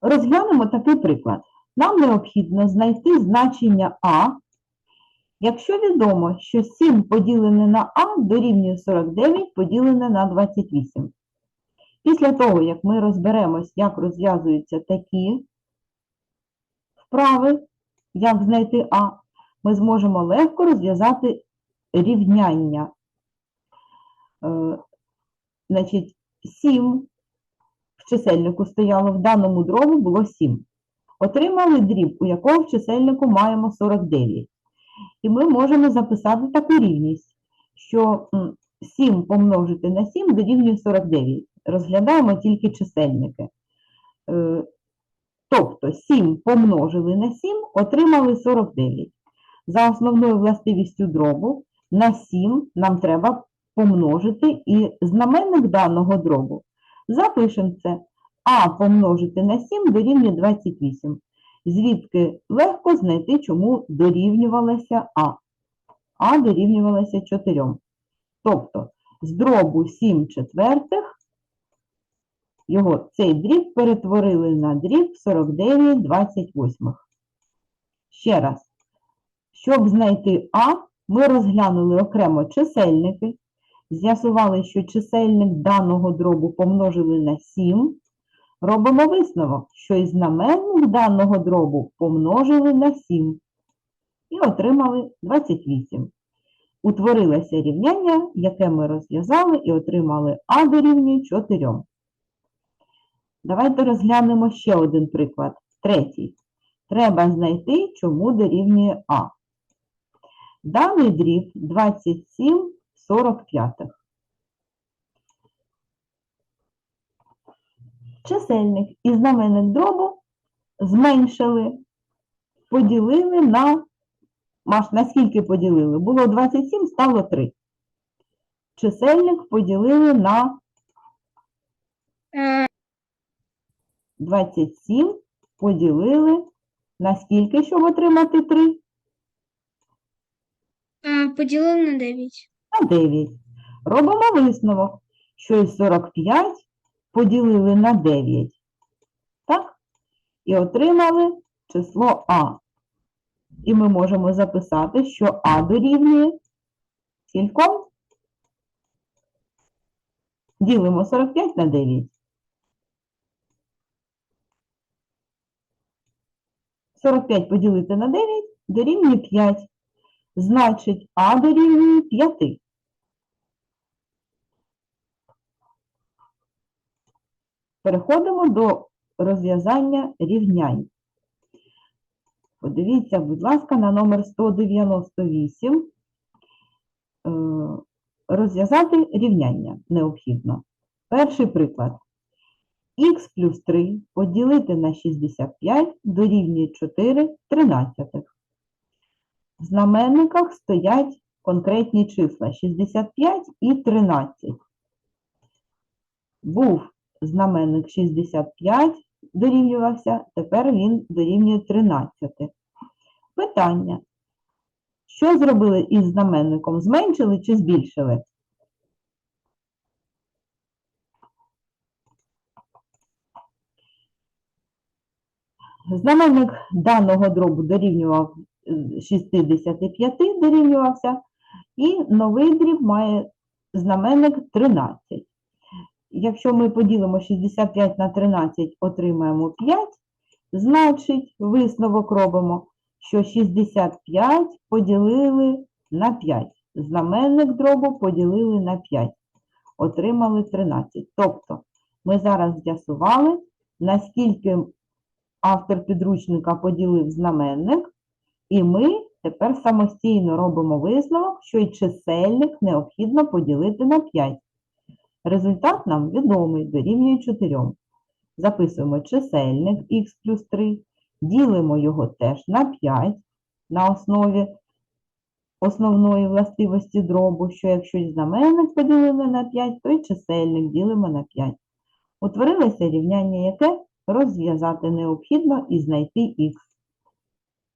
Розглянемо такий приклад. Нам необхідно знайти значення А, якщо відомо, що 7 поділене на А дорівнює 49 поділене на 28. Після того, як ми розберемось, як розв'язуються такі вправи, як знайти А, ми зможемо легко розв'язати рівняння. Е, Значить, 7 в чисельнику стояло, в даному дробу було 7. Отримали дріб, у якого в чисельнику маємо 49. І ми можемо записати таку рівність, що 7 помножити на 7 дорівнює 49. Розглядаємо тільки чисельники. Е, Тобто 7 помножили на 7, отримали 49. За основною властивістю дробу на 7 нам треба помножити і знаменник даного дробу. Запишемо це. А помножити на 7 дорівнює 28. Звідки легко знайти, чому дорівнювалося А. А дорівнювалося 4. Тобто з дробу 7 четвертих його цей дріб перетворили на дріб 49 28. Ще раз. Щоб знайти А, ми розглянули окремо чисельники, з'ясували, що чисельник даного дробу помножили на 7. Робимо висновок, що і знаменник даного дробу помножили на 7 і отримали 28. Утворилося рівняння, яке ми розв'язали і отримали А дорівнює 4. Давайте розглянемо ще один приклад. Третій. Треба знайти, чому дорівнює А. Даний дріб 27 45. Чисельник і знаменник дробу зменшили, поділили на, Маш, на скільки поділили? Було 27, стало 3. Чисельник поділили на Е, 27, поділили на скільки, щоб отримати 3? е, Поділили на 9. На 9. Робимо висновок, що із 45 поділили на 9. Так? І отримали число А. І ми можемо записати, що А дорівнює скільком? Ділимо 45 на 9. 45 поділити на 9 дорівнює 5. Значить, А дорівнює 5. Переходимо до розв'язання рівнянь. Подивіться, будь ласка, на номер 198. Е, Розв'язати рівняння необхідно. Перший приклад. Х плюс 3 поділити на 65 дорівнює 4 тринадцятих. В знаменниках стоять конкретні числа 65 і 13. Був знаменник 65, дорівнювався, тепер він дорівнює 13. Питання. Що зробили із знаменником? Зменшили чи збільшили? Знаменник даного дробу дорівнював е, 65, дорівнювався, і новий дріб має знаменник 13. Якщо ми поділимо 65 на 13, отримаємо 5, значить висновок робимо, що 65 поділили на 5. Знаменник дробу поділили на 5. Отримали 13. Тобто ми зараз з'ясували, наскільки автор підручника поділив знаменник, і ми тепер самостійно робимо висновок, що і чисельник необхідно поділити на 5. Результат нам відомий, дорівнює 4. Записуємо чисельник х плюс 3, ділимо його теж на 5 на основі основної властивості дробу, що якщо знаменник поділили на 5, то й чисельник ділимо на 5. Утворилося рівняння, яке розв'язати необхідно і знайти х.